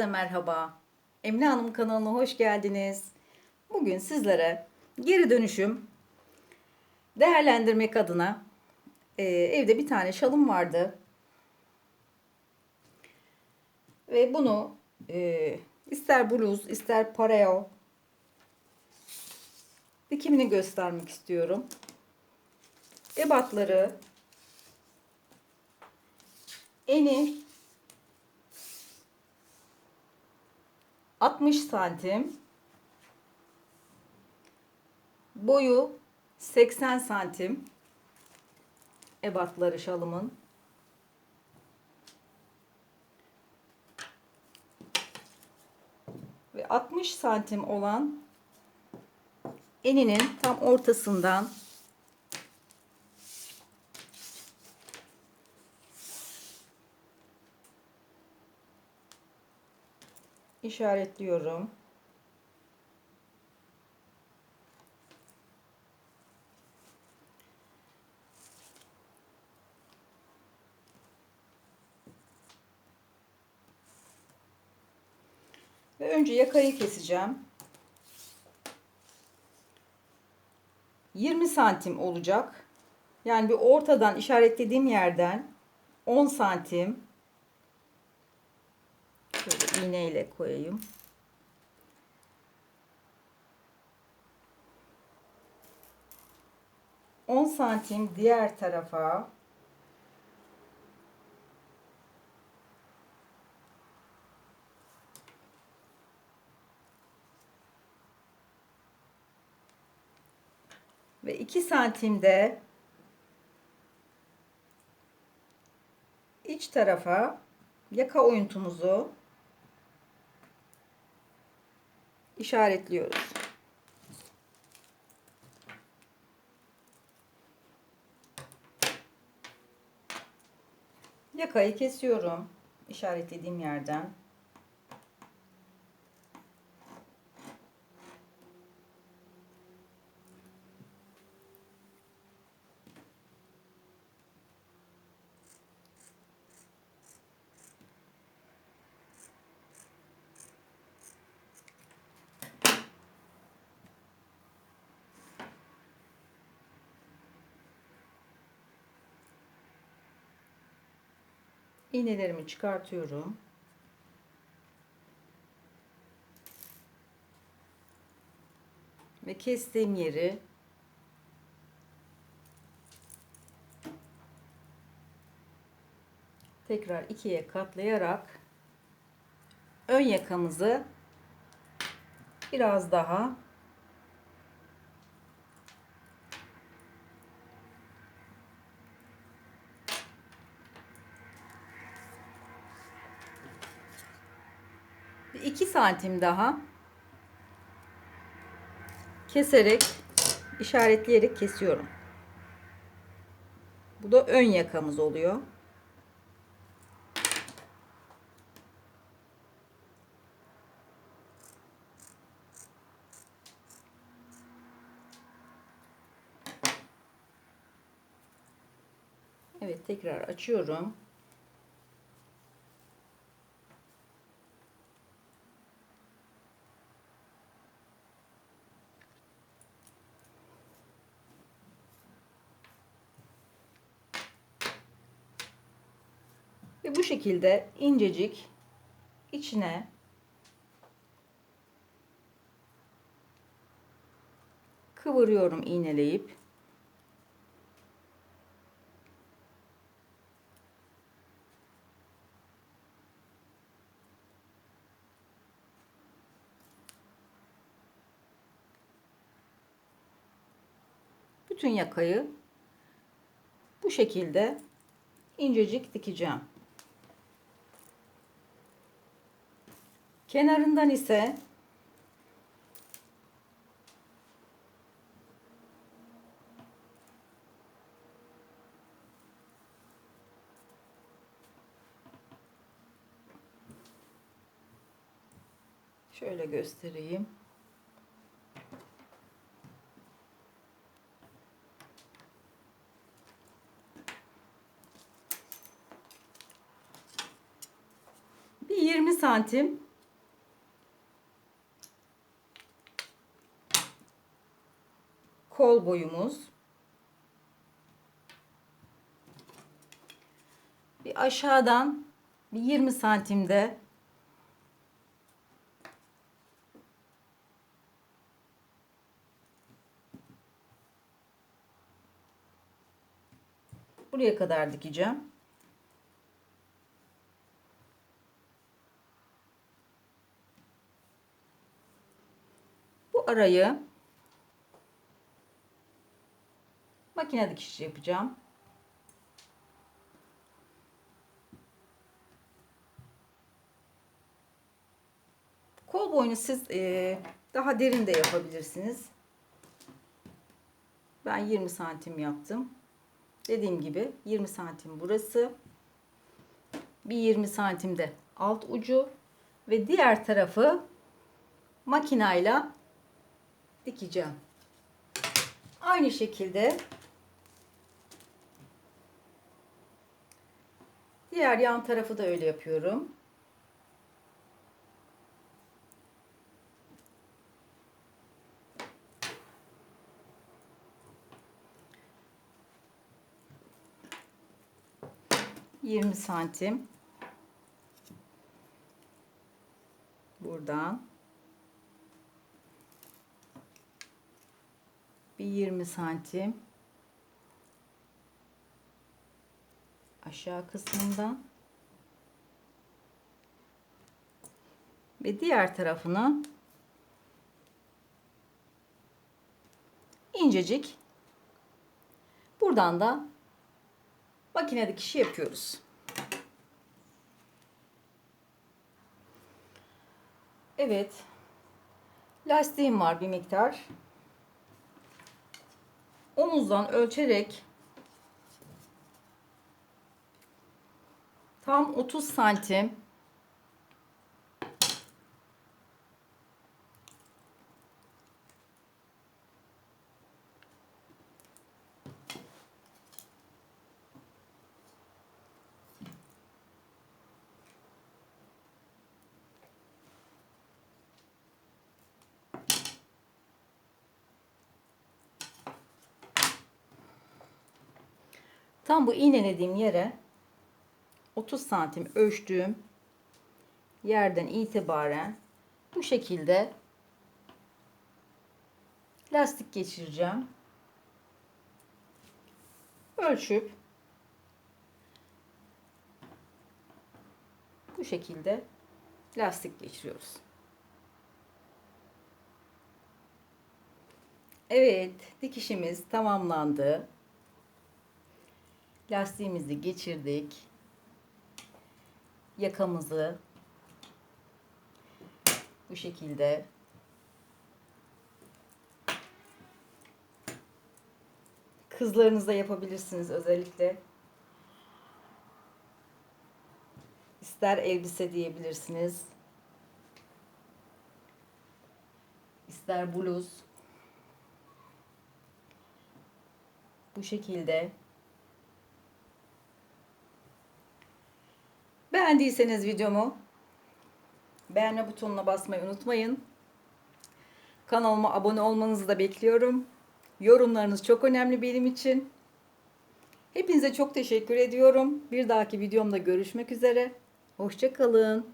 Herkese merhaba. Emine Hanım kanalına hoş geldiniz. Bugün sizlere geri dönüşüm değerlendirmek adına e, evde bir tane şalım vardı. Ve bunu e, ister bluz ister pareo dikimini göstermek istiyorum. Ebatları eni 60 santim. Boyu 80 santim. Ebatları şalımın. Ve 60 santim olan eninin tam ortasından işaretliyorum. Ve önce yakayı keseceğim. 20 santim olacak. Yani bir ortadan işaretlediğim yerden 10 santim Şöyle iğneyle koyayım. On santim diğer tarafa ve 2 santimde iç tarafa yaka oyuntumuzu işaretliyoruz. Yakayı kesiyorum işaretlediğim yerden. İğnelerimi çıkartıyorum. Ve kestiğim yeri tekrar ikiye katlayarak ön yakamızı biraz daha 2 santim daha keserek işaretleyerek kesiyorum. Bu da ön yakamız oluyor. Evet tekrar açıyorum. Ve bu şekilde incecik içine kıvırıyorum iğneleyip. Bütün yakayı bu şekilde incecik dikeceğim. Kenarından ise şöyle göstereyim. Bir 20 santim kol boyumuz. Bir aşağıdan bir 20 santimde buraya kadar dikeceğim. Bu arayı makine dikiş yapacağım. Kol boyunu siz eee, daha derin de yapabilirsiniz. Ben 20 santim yaptım. Dediğim gibi 20 santim burası. Bir 20 santimde alt ucu ve diğer tarafı makinayla dikeceğim. Aynı şekilde diğer yan tarafı da öyle yapıyorum. Yirmi santim. Buradan. Bir 20 santim aşağı kısmından ve diğer tarafını incecik buradan da makine dikişi yapıyoruz. Evet. Lastiğim var bir miktar. Omuzdan ölçerek tam 30 santim. Tam bu iğnelediğim yere 30 santim ölçtüğüm yerden itibaren bu şekilde lastik geçireceğim. Ölçüp bu şekilde lastik geçiriyoruz. Evet, dikişimiz tamamlandı. Lastiğimizi geçirdik. Yakamızı bu şekilde kızlarınıza yapabilirsiniz özellikle. İster elbise diyebilirsiniz. İster bluz. Bu şekilde Beğendiyseniz videomu beğenme butonuna basmayı unutmayın. Kanalıma abone olmanızı da bekliyorum. Yorumlarınız çok önemli benim için. Hepinize çok teşekkür ediyorum. Bir dahaki videomda görüşmek üzere. Hoşçakalın.